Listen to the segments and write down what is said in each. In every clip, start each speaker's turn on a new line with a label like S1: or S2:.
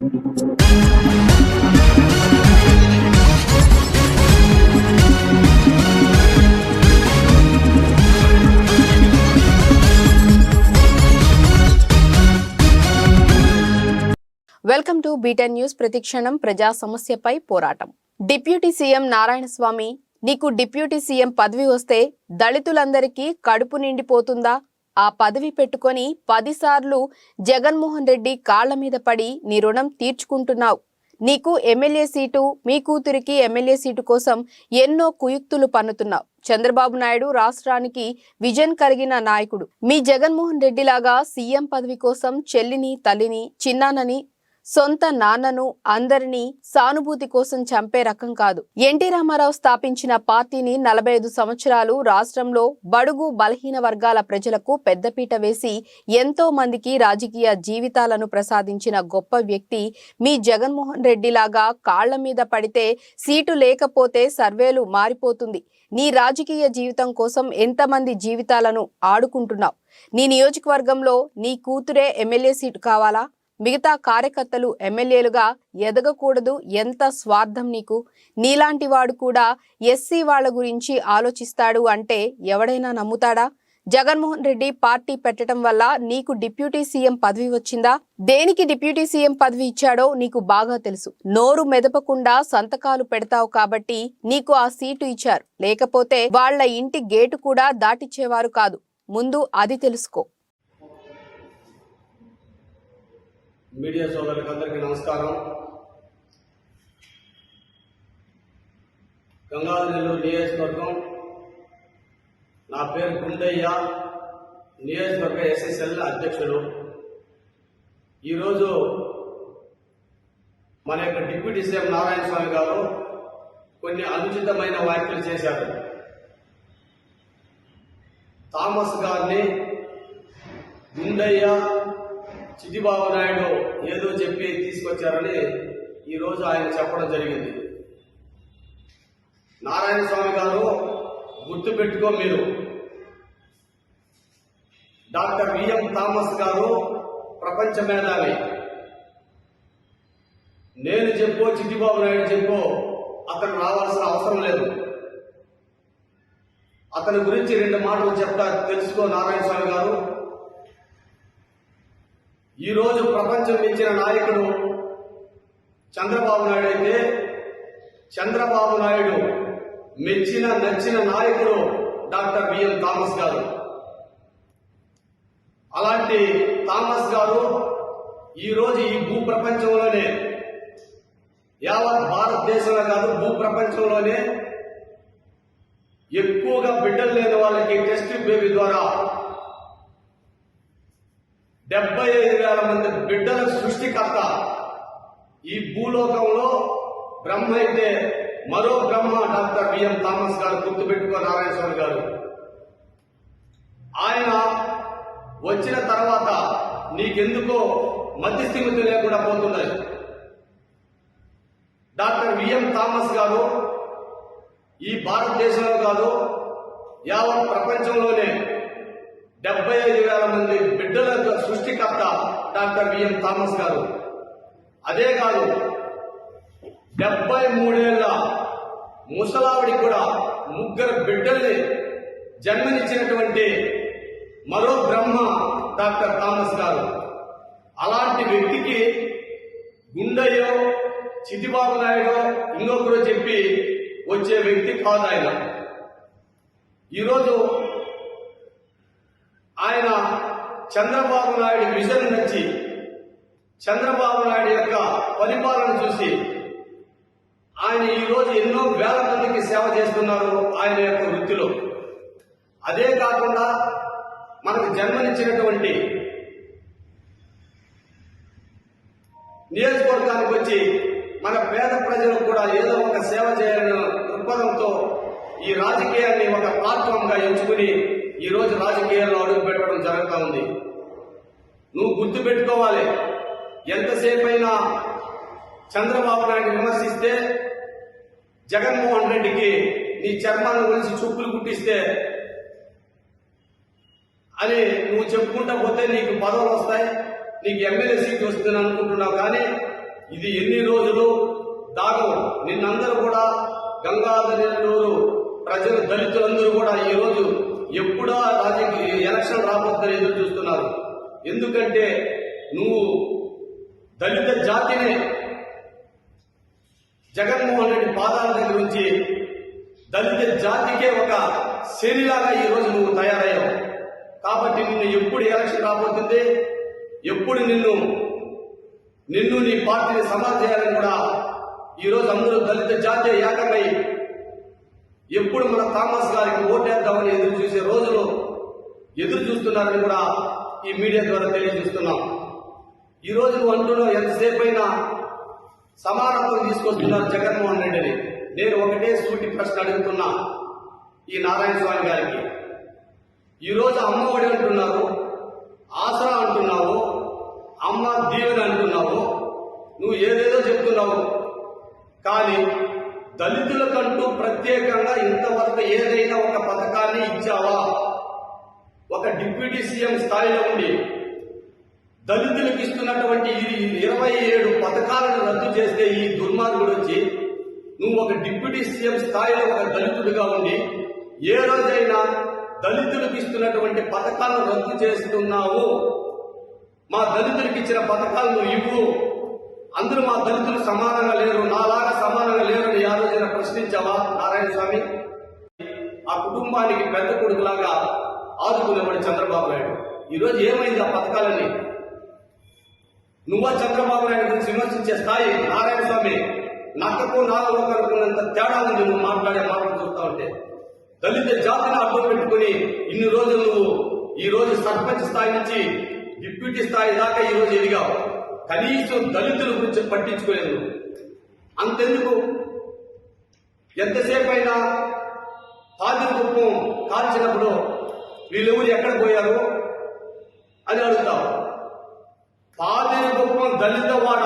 S1: Welcome to beaten news ప్రతిక్షణం ప్రజా సమస్యపై పోరాటం. డిప్యూటీ సీఎం నారాయణస్వామి నీకు డిప్యూటీ సీఎం పదవి వస్తే దళితులందరికీ కడుపు నిండిపోతుందా? ఆ పదవి పెట్టుకొని పదిసార్లు జగన్మోహన్ రెడ్డి కాళ్ళ మీద పడి నీ రుణం తీర్చుకుంటున్నావు. నీకు ఎమ్మెల్యే సీటు మీ కూతురికి ఎమ్మెల్యే సీటు కోసం ఎన్నో కుయుక్తులు పన్నుతున్నావు. చంద్రబాబు నాయుడు రాష్ట్రానికి విజన్ కలిగిన నాయకుడు. మీ జగన్మోహన్ రెడ్డి లాగా సీఎం పదవి కోసం చెల్లిని తల్లిని చిన్నానని సొంత నాన్నను అందరినీ సానుభూతి కోసం చంపే రకం కాదు. ఎన్టీ రామారావు స్థాపించిన పార్టీని నలభై ఐదు సంవత్సరాలు రాష్ట్రంలో బడుగు బలహీన వర్గాల ప్రజలకు పెద్దపీట వేసి ఎంతో మందికి రాజకీయ జీవితాలను ప్రసాదించిన గొప్ప వ్యక్తి మీ జగన్మోహన్ రెడ్డి లాగా కాళ్ళ మీద పడితే సీటు లేకపోతే సర్వేలు మారిపోతుంది. నీ రాజకీయ జీవితం కోసం ఎంతమంది జీవితాలను ఆడుకుంటున్నావు? నీ నియోజకవర్గంలో నీ కూతురే ఎమ్మెల్యే సీటు కావాలా? మిగతా కార్యకర్తలు ఎమ్మెల్యేలుగా ఎదగకూడదు. ఎంత స్వార్థం నీకు? నీలాంటి వాడు కూడా ఎస్సీ వాళ్ళ గురించి ఆలోచిస్తాడు అంటే ఎవడైనా నమ్ముతాడా? జగన్మోహన్ రెడ్డి పార్టీ పెట్టడం వల్ల నీకు డిప్యూటీ సీఎం పదవి వచ్చిందా? దేనికి డిప్యూటీ సీఎం పదవి ఇచ్చాడో నీకు బాగా తెలుసు. నోరు మెదపకుండా సంతకాలు పెడతావు కాబట్టి నీకు ఆ సీటు ఇచ్చారు. లేకపోతే వాళ్ళ ఇంటి గేటు కూడా దాటిచ్చేవారు కాదు. ముందు అది తెలుసుకో.
S2: మీడియా సోదరులకు అందరికీ నమస్కారం. గంగాధర నెల్లూరు నియోజకవర్గం. నా పేరు గుండయ్య. నియోజకవర్గ ఎస్ఎస్ఎల్ అధ్యక్షుడు. ఈరోజు మన యొక్క డిప్యూటీ సీఎం నారాయణ స్వామి గారు కొన్ని అనుచితమైన వ్యాఖ్యలు చేశారు. థామస్ గారిని గుండయ్య చిట్టిబాబు నాయుడు ఏదో చెప్పి తీసుకొచ్చారని ఈరోజు ఆయన చెప్పడం జరిగింది. నారాయణ స్వామి గారు గుర్తు పెట్టుకో మీరు. డాక్టర్ విఎం థామస్ గారు ప్రపంచ మేధావి. నేను చెప్పో చిట్టిబాబు నాయుడు చెప్పో అతను రావాల్సిన అవసరం లేదు. అతని గురించి రెండు మాటలు చెప్తా తెలుసుకో నారాయణ స్వామి గారు. ఈరోజు ప్రపంచం ఇచ్చిన నాయకుడు చంద్రబాబు నాయుడు అయితే చంద్రబాబు నాయుడు మెచ్చిన నచ్చిన నాయకుడు డాక్టర్ బిఎం థామస్ గారు. అలాంటి థామస్ గారు ఈరోజు ఈ భూ ప్రపంచంలోనే యావత్ భారతదేశంలో కాదు భూ ప్రపంచంలోనే ఎక్కువగా బిడ్డలు లేని వాళ్ళకి టెస్ట్ బేబీ ద్వారా డెబ్బై ఐదు వేల మంది బిడ్డల సృష్టికర్త. ఈ భూలోకంలో బ్రహ్మ అయితే మరో బ్రహ్మ డాక్టర్ బిఎం థామస్ గారు గుర్తుపెట్టుకో నారాయణ స్వామి గారు. ఆయన వచ్చిన తర్వాత నీకెందుకో మధ్యస్థిమితి లేకుండా పోతున్నది. డాక్టర్ విఎం థామస్ గారు ఈ భారతదేశంలో కాదు యావత్ ప్రపంచంలోనే డెబ్బై ఐదు వేల మంది బిడ్డల సృష్టికర్త డాక్టర్ విఎం థామస్ గారు. అదే కాదు డెబ్బై మూడేళ్ళ ముసలావిడి కూడా ముగ్గురు బిడ్డల్ని జన్మనిచ్చినటువంటి మరో బ్రహ్మ డాక్టర్ థామస్ గారు. అలాంటి వ్యక్తికి గుండయ్యో చితిబాబు నాయుడు ఇంకొకరు చెప్పి వచ్చే వ్యక్తి కాదు ఆయన. ఈరోజు ఆయన చంద్రబాబు నాయుడు విజన్ నచ్చి చంద్రబాబు నాయుడు యొక్క పరిపాలన చూసి ఆయన ఈరోజు ఎన్నో వేల మందికి సేవ చేస్తున్నారు ఆయన యొక్క వృత్తిలో. అదే కాకుండా మనకు జన్మనిచ్చినటువంటి నియోజకవర్గానికి వచ్చి మన పేద ప్రజలకు కూడా ఏదో ఒక సేవ చేయాలన్న దృక్పథంతో ఈ రాజకీయాన్ని ఒక ప్లాట్ఫామ్గా ఎంచుకుని ఈ రోజు రాజకీయాల్లో అడుగు పెట్టడం జరుగుతూ ఉంది. నువ్వు గుర్తు పెట్టుకోవాలి. ఎంతసేపు అయినా చంద్రబాబు నాయుడు విమర్శిస్తే జగన్మోహన్ రెడ్డికి నీ చర్మాన్ని గురించి చూపులు కుట్టిస్తే అని నువ్వు చెప్పుకుంటా పోతే నీకు పదవులు వస్తాయి నీకు ఎమ్మెల్యే సీట్ వస్తుంది అనుకుంటున్నావు కానీ ఇది ఎన్ని రోజులు? దాగవు నిన్నందరూ కూడా గంగాధర నెల్లూరు ప్రజలు దళితులందరూ కూడా ఈ రోజు ఎప్పుడా రాజకీయ ఎలక్షన్ రాబోతుందని ఎదురు చూస్తున్నారు. ఎందుకంటే నువ్వు దళిత జాతిని జగన్మోహన్ రెడ్డి పాదాల దగ్గర నుంచి దళిత జాతికే ఒక శనిలాగా ఈ రోజు నువ్వు తయారయ్యావు. కాబట్టి నిన్ను ఎప్పుడు ఎలక్షన్ రాబోతుంది ఎప్పుడు నిన్ను నిన్ను నీ పార్టీని సమాధి చేయాలని కూడా ఈ రోజు అందరూ దళిత జాతి ఏకమై ఎప్పుడు మన థామస్ గారికి ఓటేద్దామని ఎదురు చూసే రోజులు ఎదురు చూస్తున్నారని కూడా ఈ మీడియా ద్వారా తెలియజేస్తున్నాం. ఈ రోజు ఎంతసేపు అయినా సమానత్వం తీసుకొస్తున్నారు జగన్మోహన్ రెడ్డిని. నేను ఒకటే సూటి ప్రశ్న అడుగుతున్నా ఈ నారాయణ స్వామి గారికి. ఈరోజు అమ్మ అమ్మఒడి అంటున్నారు ఆసరా అంటున్నావు అమ్మ దీవెన అంటున్నావు నువ్వు ఏదేదో చెప్తున్నావు. కానీ దళితులకంటూ ప్రత్యేకంగా ఇంతవరకు ఏదైనా ఒక పథకాన్ని ఇచ్చావా? ఒక డిప్యూటీ సీఎం స్థాయిలో ఉండి దళితులకు ఇస్తున్నటువంటి ఇరవై ఏడు పథకాలను రద్దు చేస్తే ఈ దుర్మార్గుడు వచ్చి నువ్వు ఒక డిప్యూటీ సీఎం స్థాయిలో ఒక దళితుడిగా ఉండి ఏ రోజైనా దళితులకు ఇస్తున్నటువంటి పథకాలను రద్దు చేస్తున్నావు. మా దళితులకు ఇచ్చిన పథకాలు ఇవ్వు. అందరూ మా దళితులు సమానంగా లేరు. నాలాగా సమానంగా లేరు అని ఆ రోజైనా ప్రశ్నించావా? నారాయణ స్వామి ఆ కుటుంబానికి పెద్ద కొడుకులాగా ఆదుకునేవాడు చంద్రబాబు నాయుడు. ఈరోజు ఏమైంది ఆ పథకాలన్నీ? నువ్వా చంద్రబాబు నాయుడు గురించి విమర్శించే స్థాయి నారాయణ స్వామి నక్కకు నాగలోకి అనుకున్నంత తేడా ఉంది నువ్వు మాట్లాడే మాటలు చూస్తా ఉంటే. దళిత జాతిని అడ్డం పెట్టుకుని ఇన్ని రోజులు నువ్వు ఈ రోజు సర్పంచ్ స్థాయి నుంచి డిప్యూటీ స్థాయి దాకా ఈ రోజు ఎదిగావు. కనీసం దళితుల గురించి పట్టించుకోలేదు. అంతెందుకు? ఎంతసేపు అయినా పాదిరి కుప్పం కాల్చినప్పుడు వీళ్ళెవరు ఎక్కడ పోయారు? అని అడుగుతావు పాదిరి కుప్పం దళితవాడ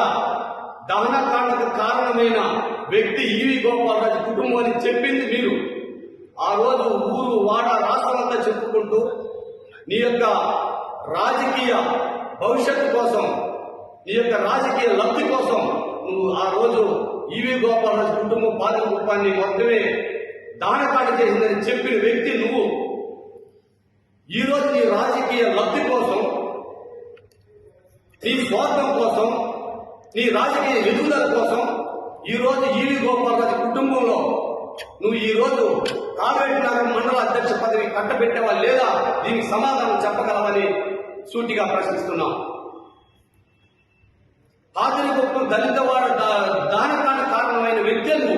S2: దహనకాండకు కారణమైన వ్యక్తి ఈవి గోపాలరాజు కుటుంబం అని చెప్పింది మీరు. ఆ రోజు ఊరు వాడ రాష్ట్రమంతా చెప్పుకుంటూ నీ యొక్క రాజకీయ భవిష్యత్తు కోసం నీ యొక్క రాజకీయ లబ్ధి కోసం నువ్వు ఆ రోజు ఈవి గోపాలరాజు కుటుంబం పాదిరి కుప్పాన్ని మొత్తమే దానకాండ చేసిందని చెప్పిన వ్యక్తి నువ్వు. ఈ రోజు నీ రాజకీయ లబ్ధి కోసం నీ స్వార్థం కోసం నీ రాజకీయ ఎదుగుదల కోసం ఈరోజు ఈవి ఈవి గోపాలరాజు కుటుంబంలో నువ్వు ఈ రోజు నగరం మండల అధ్యక్ష పదవి కట్టబెట్టావా లేదా? దీనికి సమాధానం చెప్పగలవని సూటిగా ప్రశ్నిస్తున్నాం. హాజరిగొప్పం దళిత వాడ దానకాండ కారణమైన వ్యక్తులు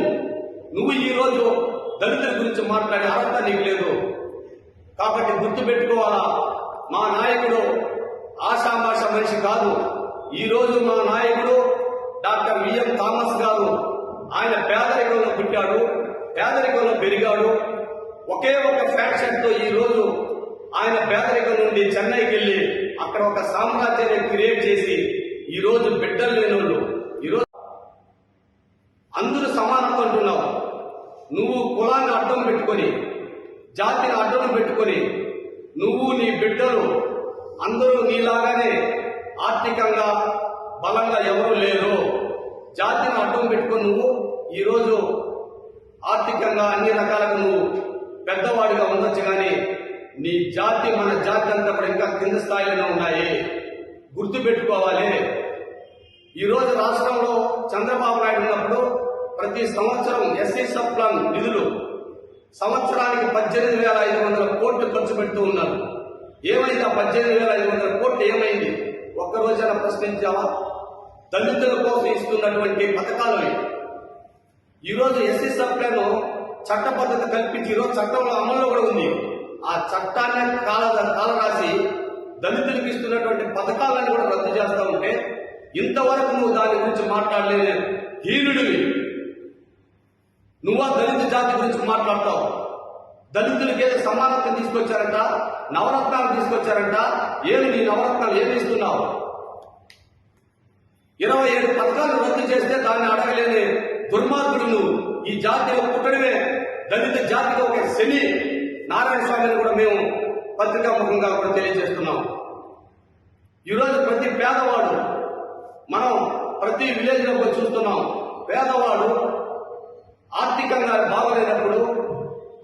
S2: నువ్వు ఈరోజు ఈ రోజు దళితుల గురించి మాట్లాడే అర్హత నీకు లేదు. కాబట్టి గుర్తు పెట్టుకోవాలా మా నాయకుడు ఆషామాష మనిషి కాదు. ఈ రోజు మా నాయకుడు డాక్టర్ విఎం థామస్ గారు ఆయన పేదరికంలో పుట్టాడు పేదరికంలో పెరిగాడు. ఒకే ఒక ఫ్యాక్షన్తో ఈ రోజు ఆయన పేదరికం నుండి చెన్నైకి వెళ్ళి అక్కడ ఒక సామ్రాజ్యాన్ని క్రియేట్ చేసి ఈ రోజు బిడ్డలు లేని వాళ్ళు ఈ రోజు అందరూ సమానత్వం అంటున్నావు. నువ్వు కులాన్ని అడ్డం పెట్టుకొని జాతిని అడ్డం పెట్టుకొని నువ్వు నీ బిడ్డలు అందరూ నీలాగానే ఆర్థికంగా బలంగా ఎవరు లేరు. జాతిని అడ్డం పెట్టుకొని నువ్వు ఈరోజు ఆర్థికంగా అన్ని రకాలుగా నువ్వు పెద్దవాడిగా ఉండొచ్చు కానీ నీ జాతి మన జాతి అంతా కూడా ఇంకా కింద స్థాయిలోనే ఉన్నాయి. గుర్తు పెట్టుకోవాలి ఈ రోజు రాష్ట్రంలో చంద్రబాబు నాయుడు ఉన్నప్పుడు ప్రతి సంవత్సరం ఎస్సీ సప్లాన్ నిధులు సంవత్సరానికి పద్దెనిమిది వేల ఐదు వందల కోట్లు ఖర్చు పెడుతూ ఉన్నారు. ఏమైంది ఆ పద్దెనిమిది వేల ఐదు వందల కోట్లు ఏమైంది? ఒక్క రోజైనా ప్రశ్నించావా? దళితుల కోసం ఇస్తున్నటువంటి పథకాలు ఈరోజు ఎస్సీ సప్లైలో చట్ట పద్ధతి కల్పించి ఈరోజు రోజు చట్టంలో అమల్లో కూడా ఉంది. ఆ చట్టాన్ని కాల కాల రాసి దళితులకు ఇస్తున్నటువంటి పథకాలను కూడా రద్దు చేస్తా ఉంటే ఇంతవరకు నువ్వు దాని గురించి మాట్లాడలేదు. హీనుడివి. నువ్వా దళిత జాతి గురించి మాట్లాడతావు. దళితులకి ఏదో సమానత్వం తీసుకొచ్చారంట? నవరత్నాలు తీసుకొచ్చారంట? ఏమి నీ నవరత్నాలు ఏమి ఇస్తున్నావు? ఇరవై ఏడు పథకాలు రద్దు చేస్తే దాన్ని అడగలేని దుర్మార్గుడు నువ్వు ఈ జాతిలో పుట్టడమే. దళిత జాతిలో ఒక శని. నారాయణ స్వామిని కూడా మేము పత్రికాముఖంగా కూడా తెలియజేస్తున్నాం. ఈరోజు ప్రతి పేదవాడు మనం ప్రతి విలేజ్లో చూస్తున్నాం పేదవాడు ఆర్థికంగా బాగలేనప్పుడు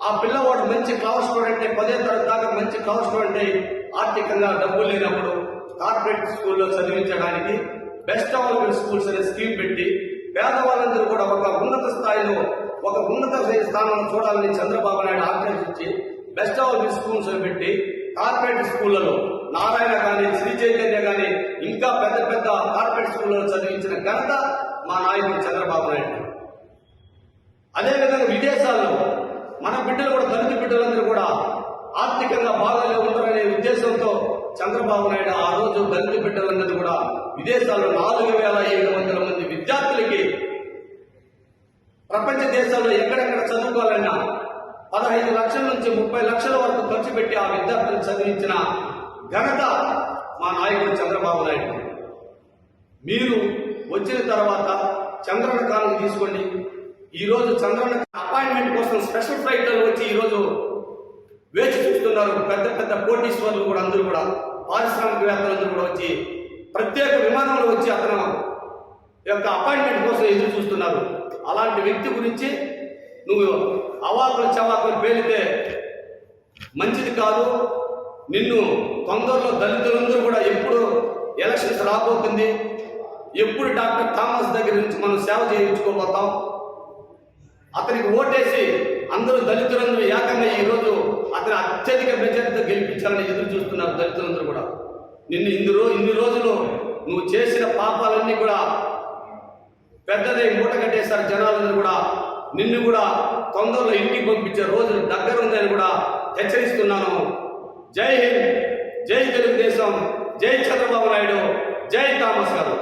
S2: ఆ పిల్లవాడు మంచి క్లవర్ స్టూడెంట్ పదే తరగతి దాకా మంచి క్లవర్ స్టూడెంట్ ఆర్థికంగా డబ్బులు లేనప్పుడు కార్పొరేట్ స్కూల్లో చదివించడానికి బెస్ట్ అవైలబుల్ స్కూల్స్ అనే స్కీమ్ పెట్టి పేదవాళ్ళందరూ కూడా ఒక ఉన్నత స్థాయిలో ఒక ఉన్నత స్థానంలో చూడాలని చంద్రబాబు నాయుడు ఆకర్షించి బెస్ట్ అవైలబుల్ స్కూల్స్ పెట్టి కార్పొరేట్ స్కూళ్ళలో నారాయణ కానీ శ్రీ చైతన్య కానీ ఇంకా పెద్ద పెద్ద కార్పొరేట్ స్కూళ్ళలో చదివించిన ఘనత మా నాయకుడు చంద్రబాబు నాయుడు. అదేవిధంగా విదేశాల్లో మన బిడ్డలు కూడా దళిత బిడ్డలందరూ కూడా ఆర్థికంగా బాగానే ఉంటారనే ఉద్దేశంతో చంద్రబాబు నాయుడు ఆ రోజు దళిత బిడ్డలందరూ కూడా విదేశాల్లో నాలుగు వేల ఏడు వందల మంది విద్యార్థులకి ప్రపంచ దేశాల్లో ఎక్కడెక్కడ చదువుకోవాలన్నా పదహైదు లక్షల నుంచి ముప్పై లక్షల వరకు ఖర్చు పెట్టి ఆ విద్యార్థులను చదివించిన ఘనత మా నాయకుడు చంద్రబాబు నాయుడు. మీరు వచ్చిన తర్వాత చంద్రన్న కాలం తీసుకోండి. ఈ రోజు చంద్రన్న అపాయింట్మెంట్ కోసం స్పెషల్ ఫ్లైట్లో వచ్చి ఈ రోజు వేచి చూస్తున్నారు. పెద్ద పెద్ద కోటీశ్వర్లు కూడా అందరూ కూడా పారిశ్రామికవేత్తలందరూ కూడా వచ్చి ప్రత్యేక విమానంలో వచ్చి అతను యొక్క అపాయింట్మెంట్ కోసం ఎదురు చూస్తున్నారు. అలాంటి వ్యక్తి గురించి నువ్వు అవాకులు చవాకులు పేలితే మంచిది కాదు. నిన్ను తొందరలో దళితులందరూ కూడా ఎప్పుడు ఎలక్షన్స్ రాబోతుంది. ఎప్పుడు డాక్టర్ థామస్ దగ్గర నుంచి మనం సేవ చేయించుకోబోతాం. అతనికి ఓటేసి అందరూ దళితులందరూ ఏకంగా ఈరోజు రోజు అతని అత్యధిక మెజార్టీతో గెలిపించాలని ఎదురు చూస్తున్నారు దళితులందరూ కూడా. నిన్ను ఇన్ని రోజు ఇన్ని రోజులు నువ్వు చేసిన పాపాలన్నీ కూడా పెద్దదే మూట కట్టేశారు జనాలందరూ కూడా. నిన్ను కూడా తొందరలో ఇంటికి పంపించే రోజు దగ్గర ఉందని కూడా హెచ్చరిస్తున్నాను. జై హింద్ జై తెలుగుదేశం జై చంద్రబాబు నాయుడు జై థామస్ గారు.